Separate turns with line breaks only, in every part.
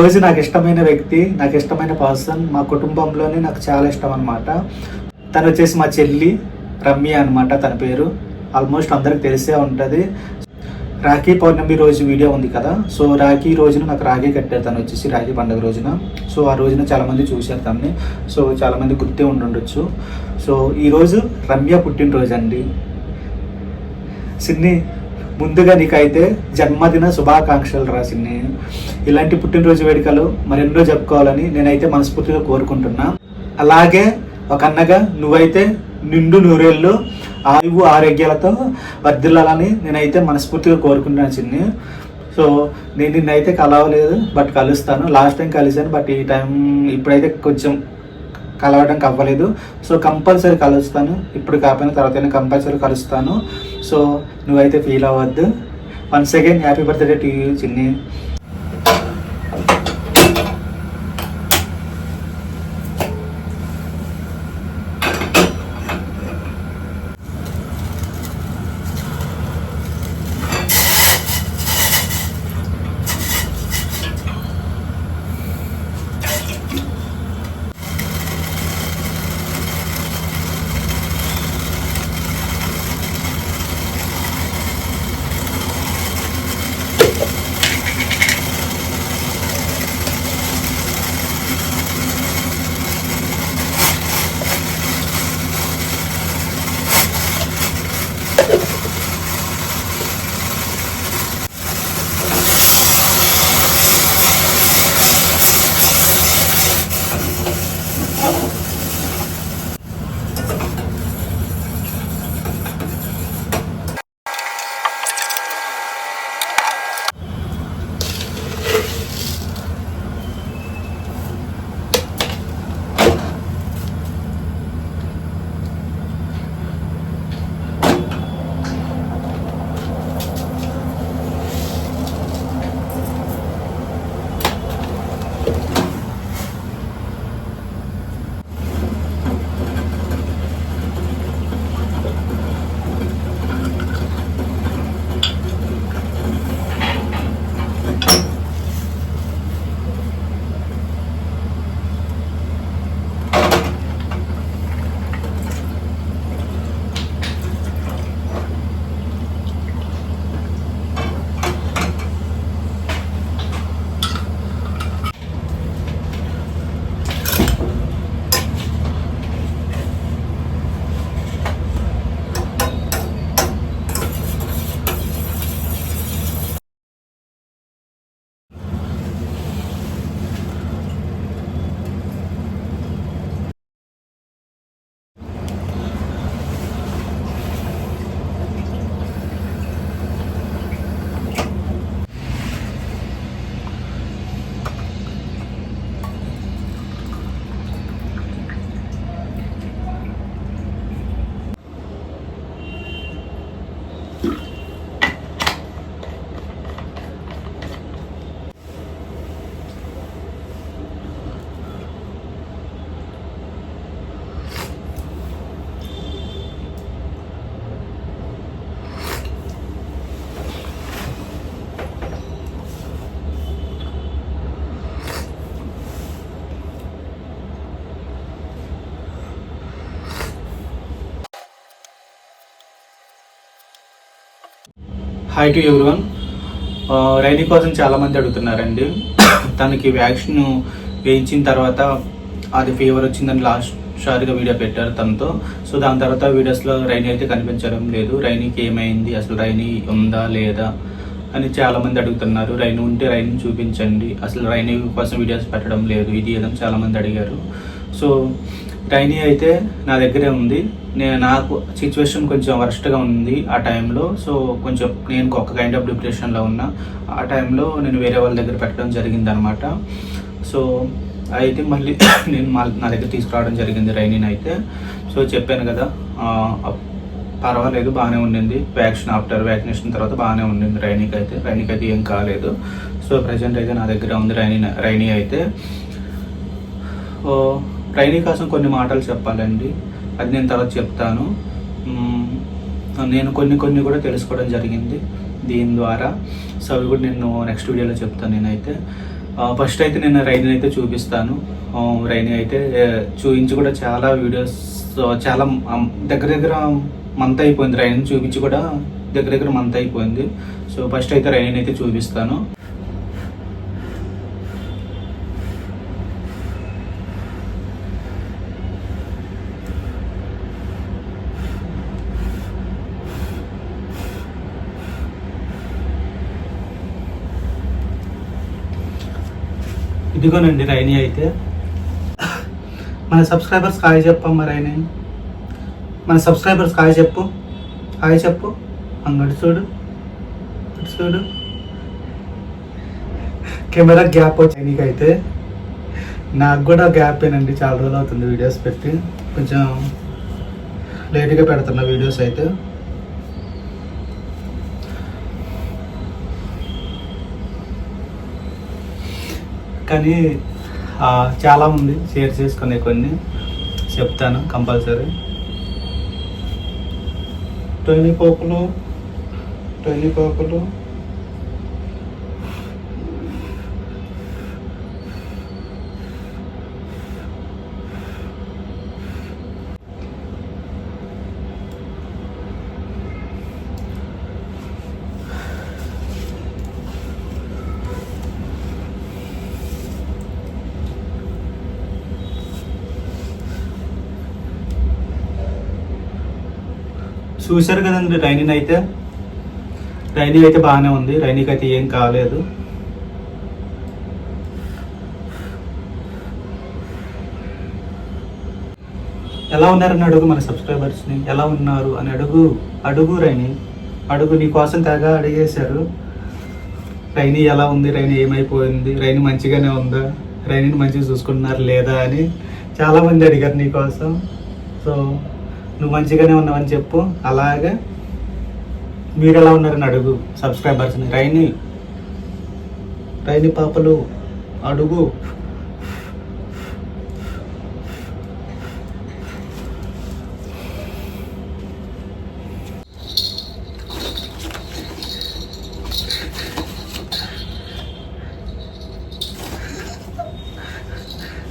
రోజు నాకు ఇష్టమైన వ్యక్తి నాకు ఇష్టమైన పర్సన్ మా కుటుంబంలోనే నాకు చాలా ఇష్టం అనమాట తను వచ్చేసి మా చెల్లి రమ్య అనమాట తన పేరు. ఆల్మోస్ట్ అందరికి తెలిసే ఉంటుంది. రాఖీ పౌర్ణమి రోజు వీడియో ఉంది కదా. సో రాఖీ రోజున నాకు రాఖీ కట్టారు తను వచ్చేసి రాఖీ పండుగ రోజున. సో ఆ రోజున చాలామంది చూశారు తనని. సో చాలామంది గుర్తే ఉండుండొచ్చు. సో ఈరోజు రమ్య పుట్టినరోజు అండి సిన్ని ముందుగా నీకైతే జన్మదిన శుభాకాంక్షలు రాసింది ఇలాంటి పుట్టినరోజు వేడుకలు మరెన్నో చెప్పుకోవాలని నేనైతే మనస్ఫూర్తిగా కోరుకుంటున్నా. అలాగే ఒక అన్నగా నువ్వైతే నిండు నూరేళ్ళు ఆయువు ఆరోగ్యాలతో వర్ధిల్లాలని నేనైతే మనస్ఫూర్తిగా కోరుకుంటున్నాను చిన్ని. సో నేను నిన్నైతే కలవలేదు బట్ కలుస్తాను. లాస్ట్ టైం కలిశాను బట్ ఈ టైం ఇప్పుడైతే కొంచెం కలవడానికి అవ్వలేదు సో కంపల్సరీ కలుస్తాను. ఇప్పుడు కాకపోయినా తర్వాత కంపల్సరీ కలుస్తాను. సో నువ్వైతే ఫీల్ అవ్వద్దు. Once again happy birthday to you Chinni. Hi to everyone Rainy కోసం చాలామంది అడుగుతున్నారండి. తనకి వ్యాక్సిన్ వేయించిన తర్వాత అది ఫీవర్ వచ్చిందని లాస్ట్ షార్గా వీడియో పెట్టారు తనతో. సో దాని తర్వాత వీడియోస్లో రైనీ అయితే కనిపించడం లేదు. రైనీకి ఏమైంది? అసలు రైనీ ఉందా లేదా అని చాలామంది అడుగుతున్నారు. రైన్ ఉంటే రైన్ చూపించండి. అసలు రైనీ కోసం వీడియోస్ పెట్టడం లేదు. ఇది ఏదో చాలామంది అడిగారు. సో టైనీ అయితే నా దగ్గరే ఉంది. నేను నాకు సిచ్యువేషన్ కొంచెం వర్స్ట్గా ఉంది ఆ టైంలో. సో కొంచెం నేను ఒక కైండ్ ఆఫ్ డిప్రెషన్లో ఉన్నా. ఆ టైంలో నేను వేరే వాళ్ళ దగ్గర పెట్టడం జరిగింది అనమాట సో అయితే మళ్ళీ నేను నా దగ్గర తీసుకురావడం జరిగింది రైనీని అయితే. సో చెప్పాను కదా పర్వాలేదు బాగానే ఉండింది. వ్యాక్సిన్ ఆఫ్టర్ వ్యాక్సినేషన్ తర్వాత బాగానే ఉండింది రైనీకి అయితే. రైనీకి అయితే ఏం కాలేదు. సో ప్రజెంట్ అయితే నా దగ్గర ఉంది రైనీ రైనీ అయితే. ఓ, కోసం కొన్ని మాటలు చెప్పాలండి. అది నేను తర్వాత చెప్తాను. నేను కొన్ని కొన్ని కూడా తెలుసుకోవడం జరిగింది దీని ద్వారా. సో అవి కూడా నేను నెక్స్ట్ వీడియోలో చెప్తాను నేనైతే. ఫస్ట్ అయితే నేను రైని అయితే చూపిస్తాను. ఆ, రైని అయితే చూపించి కూడా చాలా వీడియోస్ చాలా దగ్గర దగ్గర మంత్ అయిపోయింది. రైని చూపించి కూడా దగ్గర దగ్గర మంత్ అయిపోయింది. సో ఫస్ట్ అయితే రైని అయితే చూపిస్తాను. ఇదిగోనండి రైని అయితే. మన సబ్స్క్రైబర్స్ కాయ చెప్పమ్మా రైని. మన సబ్స్క్రైబర్స్ కాయ చెప్పు. కాయ చెప్పు. అంగడి చూడు. చూడు. కెమెరా గ్యాప్ వచ్చి నీకైతే నాకు కూడా గ్యాప్ ఏనండి చాలా రోజులు అవుతుంది వీడియోస్ పెట్టి. కొంచెం లేట్గా పెడుతున్న వీడియోస్ అయితే. కానీ చాలా ఉంది షేర్ చేసుకునే కొన్ని చెప్తాను కంపల్సరీ. టొని పోపులు టొని పోపులు. చూశారు కదండి రైనీని అయితే. రైనీ అయితే బాగానే ఉంది. రైనీకి అయితే ఏం కాలేదు. ఎలా ఉన్నారని అడుగు మన సబ్స్క్రైబర్స్ని. ఎలా ఉన్నారు అని అడుగు. అడుగు రైని. అడుగు నీ కోసం తెగ అడిగేశారు. రైని ఎలా ఉంది? రైని ఏమైపోయింది? రైని మంచిగానే ఉందా? రైనిని మంచిగా చూసుకుంటున్నారు లేదా అని చాలామంది అడిగారు నీ కోసం. సో నువ్వు మంచిగానే ఉన్నావని చెప్పు. అలాగే మీరు ఎలా ఉన్నారని అడుగు సబ్స్క్రైబర్స్ని రైని రైని పాపలు అడుగు.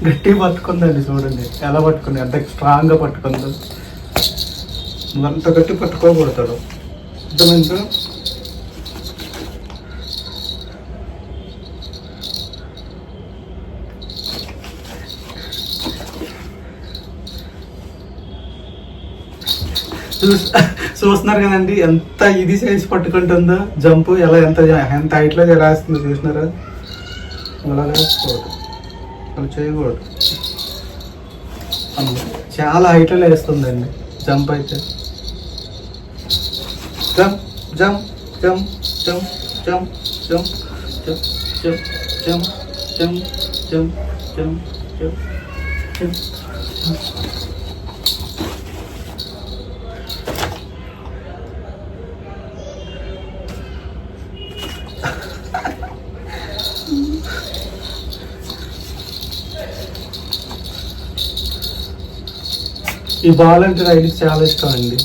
గట్టి పట్టుకుందండి చూడండి. ఎలా పట్టుకుంది ఎంత స్ట్రాంగ్గా పట్టుకుందో. అంత గట్టి పట్టుకోకూడతాడు అర్థమైందా? చూస్ చూస్తున్నారు కదండి ఎంత ఇది చేసి పట్టుకుంటుందో. జంప్ ఎలా ఎంత ఎంత హైట్లో చేస్తుందో చూసినారా? అలా వేసుకోవద్దు. అలా చేయకూడదు. చాలా హైట్లో వేస్తుందండి. జంప్ అయితే. Jump, jump, jump, jump, jump, jump, jump, jump, jump, jump, jump, jump, jump, jump. ఈ బాల్ అంటే చాలా ఇష్టం అండి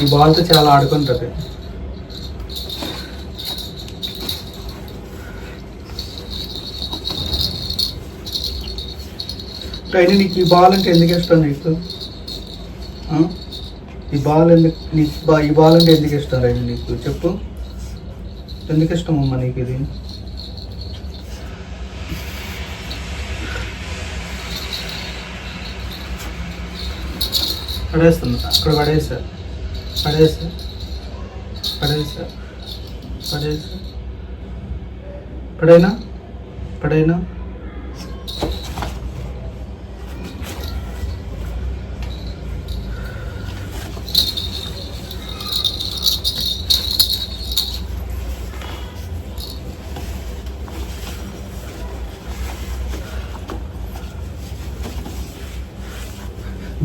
ఈ బాల్తో చాలా ఆడుకుంటుంది అయినా నీకు ఈ బాల్ అంటే ఎందుకు ఇష్టం నీకు? ఈ బాల్ ఎందుకు నీకు బా- ఈ బాల్ అంటే ఎందుకు ఇష్టం రైని నీకు? చెప్పు. ఎందుకు ఇష్టం అమ్మ నీకు ఇది? పడేస్తుంది. అక్కడ పడేస్తారు పడేసా పడేసా పడేసా. పడైనా? పడైనా?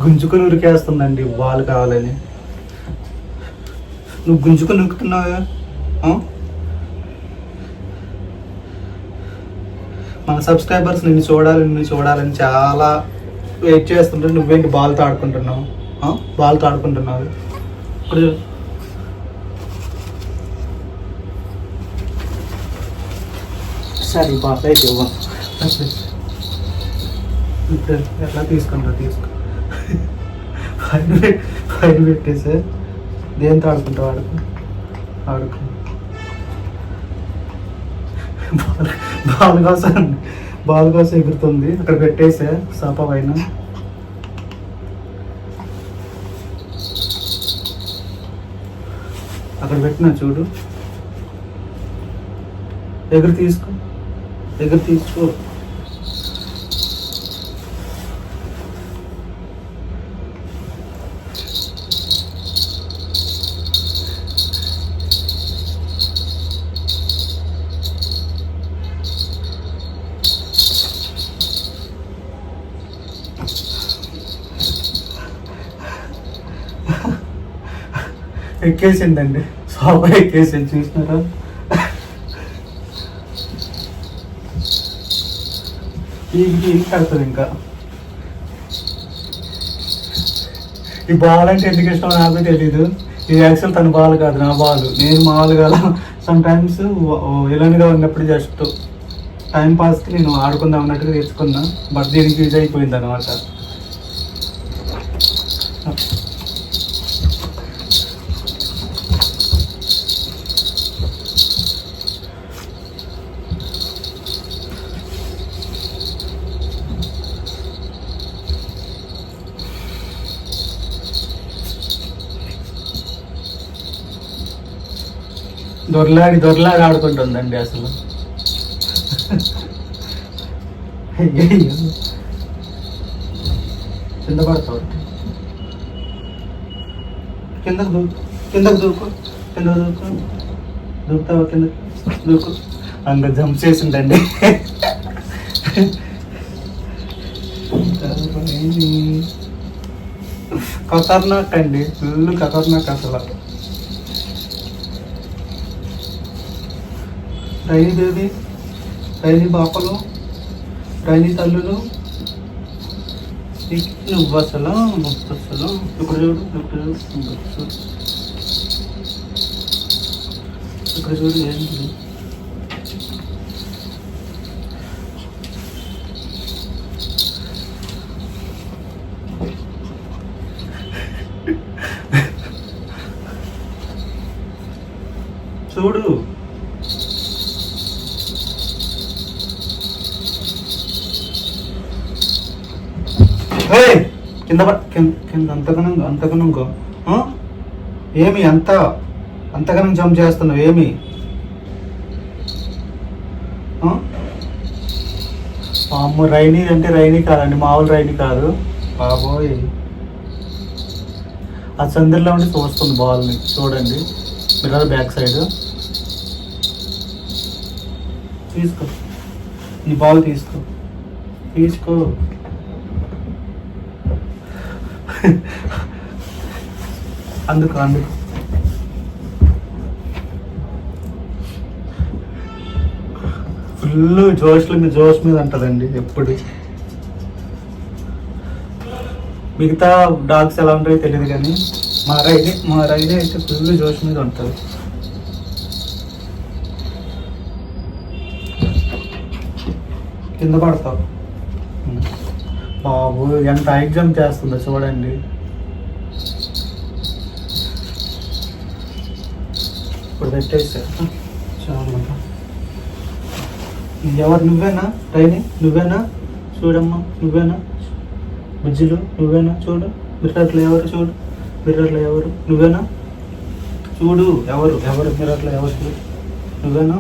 గుంజుకొని ఉరికేస్తుందండి వాళ్ళు కావాలని. నువ్వు గుంజుకు ఉరుకుతున్నావా మన సబ్స్క్రైబర్స్ నిన్ను చూడాలి నిన్ను చూడాలని చాలా వెయిట్ చేస్తుంటే నువ్వేంటి బాల్తో ఆడుకుంటున్నావు. బాల్తో ఆడుకుంటున్నావు. ఇప్పుడు సరే బాగా అయితే ఎట్లా తీసుకుంటా తీసుకో. ఫైన్ పెట్ ఫైన్ పెట్టేసే. దేంతో ఆడుకుంటావు? ఆడుకో. ఆడుకో. బాల్ కోసం బాల్ కోసం ఎగురుతుంది. అక్కడ పెట్టేసే సాప పైన. అక్కడ పెట్టినా చూడు. ఎగురు తీసుకో. ఎగురు తీసుకో. ఎక్కేసిందండి. సోఫా ఎక్కేసింది చూసినారా? ఇంటికి ఇంటికి కడుతుంది ఇంకా. ఈ బాల్ అంటే ఎందుకు ఇష్టం నాకు తెలీదు. ఈ యాక్చువల్ తన బాల్ కాదు నా బాల్. నేను మామూలుగా సమ్ టైమ్స్ ఇలానిగా ఉన్నప్పుడు జస్ట్ టైం పాస్కి నేను ఆడుకుందాం అన్నట్టుగా తెచ్చుకున్నా బట్ దీనికి యూజ్ అయిపోయింది అనమాట దొరలాడి దొరలాడి ఆడుకుంటుందండి అసలు. కింద పడతావు. కిందకు దూకు కిందకు దూకు కిందకు దూకు. దూకుతావా కిందకు దూకు. అంత జంప్ చేసిందండి. ఖతర్నాక్ అండి ఫుల్ ఖతర్నాక్ అసలు. రైని బేబీ రైని పాపలు రైని తల్లులు ఇక్ నువ్వు అసలు నువ్వు అసలు ఇక్కడ చూడు ఇక్కడ చూడు ఇక్కడ చూడు ఇక్కడ చూడు ఏంటి చూడు. కింద కింద అంతగనం ఏమి అంత అంతగనం జంప్ చేస్తున్నావు ఏమి? ఆ? అమ్మ రైనీ అంటే రైనీ కాదండి మామూలు రైనీ కాదు. బాబోయ్. ఆ చంద్రలో ఉండి చూస్తుంది బాల్ని చూడండి. Mirror back side. తీసుకో. ఈ బాల్ తీసుకో. తీసుకో. అందుకు అందుకు ఫుల్ జోష్ల మీద జోష్ మీద ఉంటుందండి ఎప్పుడు. మిగతా డాగ్స్ ఎలా ఉంటాయో తెలియదు కానీ మా రైడే మా రైడే అయితే ఫుల్ జోష్ మీద ఉంటుంది కింద పడతావు. బాబు ఎంత ఎగ్జామ్ చేస్తుందో చూడండి. ఇప్పుడు పెట్టేసా చాలా ఎవరు నువ్వేనా? ట్రైని నువ్వేనా? చూడమ్మా నువ్వేనా? బుజ్జిలు నువ్వేనా? చూడు. మిర్రర్లు ఎవరు చూడు. మిర్రర్లు ఎవరు? నువ్వేనా? చూడు. ఎవరు? ఎవరు? మిర్రర్లు ఎవరు చూడు. నువ్వేనా?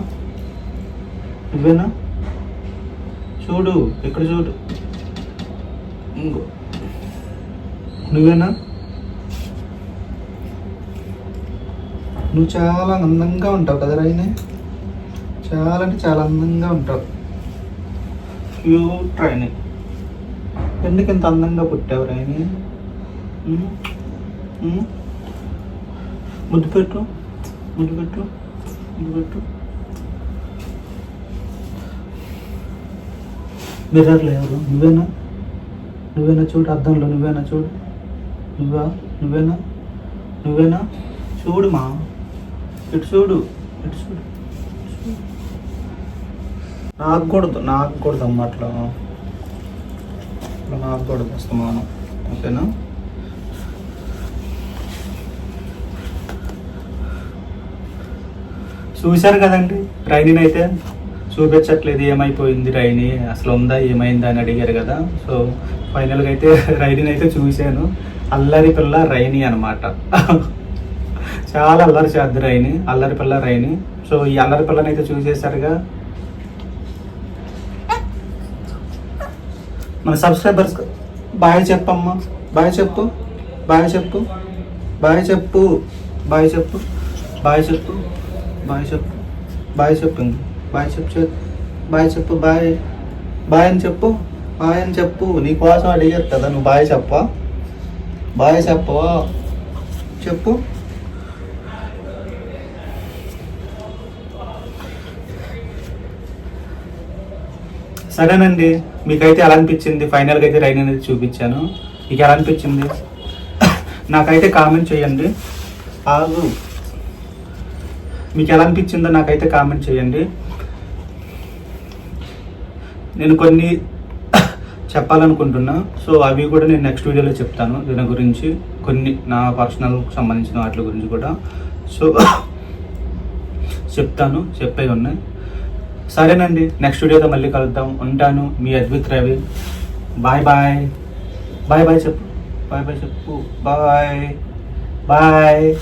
నువ్వేనా? చూడు. ఎక్కడ చూడు. ఇంకో. నువ్వేనా? నువ్వు చాలా అందంగా ఉంటావు కదా రైనే చాలా అంటే చాలా అందంగా ఉంటావు. క్యూట్ రైని ఎందుకు ఇంత అందంగా పుట్టావు రైని ముద్దు పెట్టు. ముద్దు పెట్టు. ముద్దు పెట్టు. మిర్రర్లో ఎవరు? నువ్వేనా? నువ్వేనా చూడు అద్దంలో నువ్వేనా చూడు. నువ్వా? నువ్వేనా? నువ్వేనా? చూడు మా ఇటు చూడు. ఇటు చూడు. నాకు కూడదు నాకు కూడదు అమ్మ అట్లా. నాకు కూడదు వస్తామాను ఓకేనా? చూశారు కదండి ట్రైనింగ్ అయితే చూపించట్లేదు ఏమైపోయింది రైని? అసలు ఉందా ఏమైందా అని అడిగారు కదా. సో ఫైనల్గా అయితే రైనిని అయితే చూశాను. అల్లరి పిల్ల రైని అనమాట చాలా అల్లరి చేద్ది రైని అల్లరి పిల్ల రైని. సో ఈ అల్లరి పిల్లని అయితే చూసేసరిగా మన సబ్స్క్రైబర్స్ బాయ్ చెప్పమ్మా. బాయ్ చెప్పు. బాయ్ చెప్పు. బాయ్ చెప్పు. బాయ్ చెప్పు. బాయ్ చెప్పు. బాయ్ చెప్పు. బాయ్ చెప్పు. బాయ్ చెప్పు చెప్పు బాయ్ చెప్పు బాయ్ బాయ్ అని చెప్పు బాయ్ అని చెప్పు. నీ కోసం అడిగారు కదా నువ్వు బాయ్ చెప్పవా? బాయ్ చెప్పవా? చెప్పు. సరేనండి మీకైతే ఎలా అనిపించింది? ఫైనల్గా అయితే రైన్ అనేది చూపించాను. మీకు ఎలా అనిపించింది? నాకైతే కామెంట్ చేయండి. ఆగు. మీకు ఎలా అనిపించిందో నాకైతే కామెంట్ చేయండి. నేను కొన్ని చెప్పాలనుకుంటున్నా. సో అవి కూడా నేను నెక్స్ట్ వీడియోలో చెప్తాను. దీని గురించి కొన్ని నా పర్సనల్ సంబంధించిన వాటి గురించి కూడా. సో చెప్తాను. చెప్పే ఉన్నాయి. సరేనండి. నెక్స్ట్ వీడియోతో మళ్ళీ కలుద్దాం. ఉంటాను. మీ అద్భుత్ Ravi. Bye bye bye bye చెప్పు. బాయ్ బాయ్ చెప్పు. Bye bye